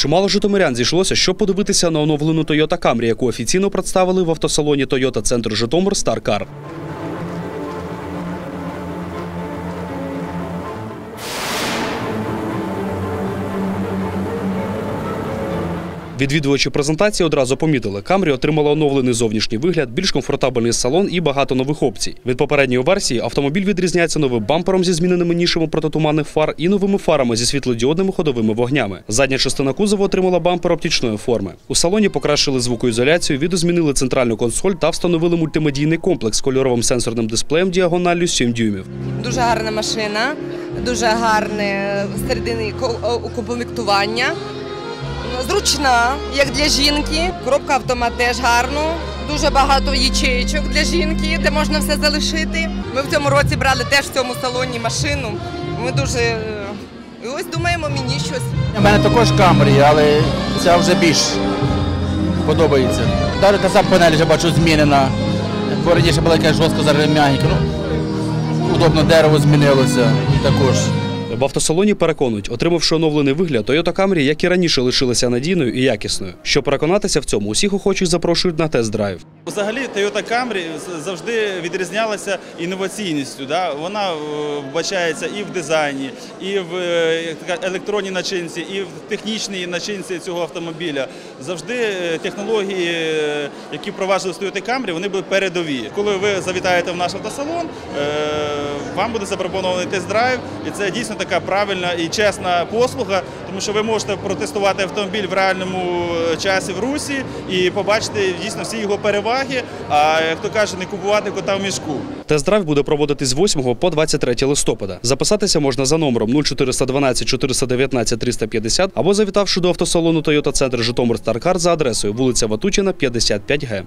Чимало житомирян зійшлося, щоб подивитися на оновлену Toyota Camry, яку офіційно представили в автосалоні Toyota Центр Житомир Старкар. Відвідувачі презентації одразу помітили, Camry отримала оновлений зовнішній вигляд, більш комфортабельний салон і багато нових опцій. Від попередньої версії автомобіль відрізняється новим бампером зі зміненими нішами протитуманних фар і новими фарами зі світлодіодними ходовими вогнями. Задня частина кузова отримала бампер оптичної форми. У салоні покращили звукоізоляцію, відозмінили центральну консоль та встановили мультимедійний комплекс з кольоровим сенсорним дисплеєм діагоналлю 7 дюймів. Дуже гарна машина, дуже гарне середини укомплектування. Зручна, як для жінки. Коробка автомат теж гарно. Дуже багато ячеїчок для жінки, де можна все залишити. Ми в цьому році брали теж в цьому салоні машину. Ми дуже е, і ось думаємо мені щось. У мене також камері, але ця вже більш подобається. Навіть та сама панель вже бачу змінена. Бо раніше була якась жорстка зараз м'ягенька. Ну, удобно дерево змінилося також. В автосалоні переконують, отримавши оновлений вигляд, Toyota Camry, як і раніше лишилася надійною і якісною. Щоб переконатися в цьому, усіх охочих запрошують на тест-драйв. Взагалі Toyota Camry завжди відрізнялася інноваційністю. Да? Вона е, вбачається і в дизайні, і в е, електронній начинці, і в технічній начинці цього автомобіля. Завжди е, технології, які впроваджували Toyota Camry, вони були передові. Коли ви завітаєте в наш автосалон, вам буде запропонований тест-драйв, і це дійсно така правильна і чесна послуга, тому що ви можете протестувати автомобіль в реальному е, часі в русі і побачити дійсно всі його переваги. А як то каже, не купувати кота в мішку. Тест-драйв буде проводитись з 8 по 23 листопада. Записатися можна за номером 0412 419 350 або завітавши до автосалону Toyota Центр Житомир Старкар за адресою вулиця Ватутіна, 55Г.